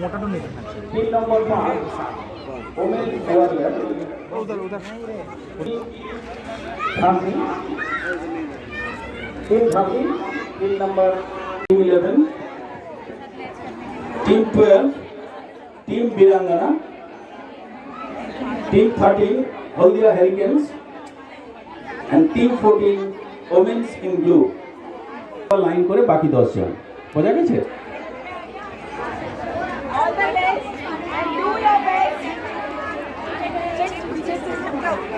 মোটাটা নিতে তিন নম্বর পাঁচ ওমেন ওয়ারিয়ার। উধার উধার ঝাঁসি টিম ঝাঁসি তিন নম্বর team eleven. Team twelve team Birangana. Team thirteen Haldia হেরিকেন্স। And team fourteen women's in blue. Line করে বাকি দশজন। বোঝা গেছে?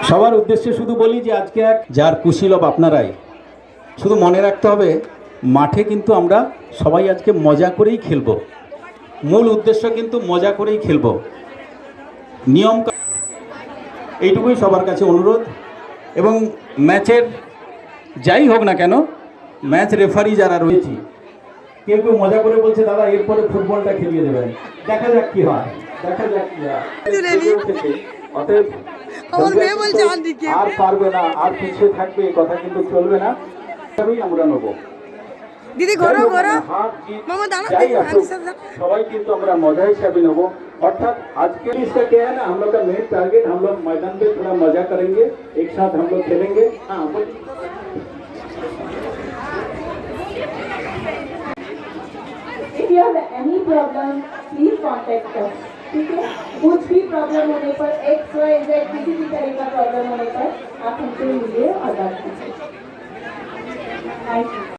সবার উদ্দেশ্যে শুধু বলি যে আজকে এক যার কুশীলব আপনারাই শুধু মনে রাখতে হবে মাঠে কিন্তু আমরা সবাই আজকে মজা করেই খেলব। মূল উদ্দেশ্য কিন্তু মজা করেই খেলব। নিয়ম এইটুকুই সবার কাছে অনুরোধ। এবং ম্যাচের যাই হোক না কেন ম্যাচ রেফারি যারা রয়েছে কেউ কেউ মজা করে বলছে দাদা এরপরে ফুটবলটা খেলিয়ে দেবেন। দেখা যাক কি হয় দেখা যাক কি হয়। অতএব আমার মেয়ে বলছে আর দিকে। আর পারবে না আর পিছিয়ে থাকবে এই কথা কিন্তু চলবে না তবেই আমরা নেবো দিদি ঘোরো যাই হোক ঘোরো না, হার, জিত, মামা দাঁড়াও, যাই দেখো, আসুক, আগে সাথে দাঁড়াও। सबाई किंतु हमारा मजा हिसाब नेबो अर्थात आज के इसका क्या है ना हम लोग का मेन टारगेट हम लोग मैदान पे थोड़ा मजा करेंगे एक साथ हम लोग खेलेंगे हाँ बोलिए If you have any problem, please contact us. ठीक है कुछ भी प्रॉब्लम होने पर एक्स वाई जेड किसी भी तरह का प्रॉब्लम होने पर आप हमसे मिलिए और बात कीजिए थैंक यू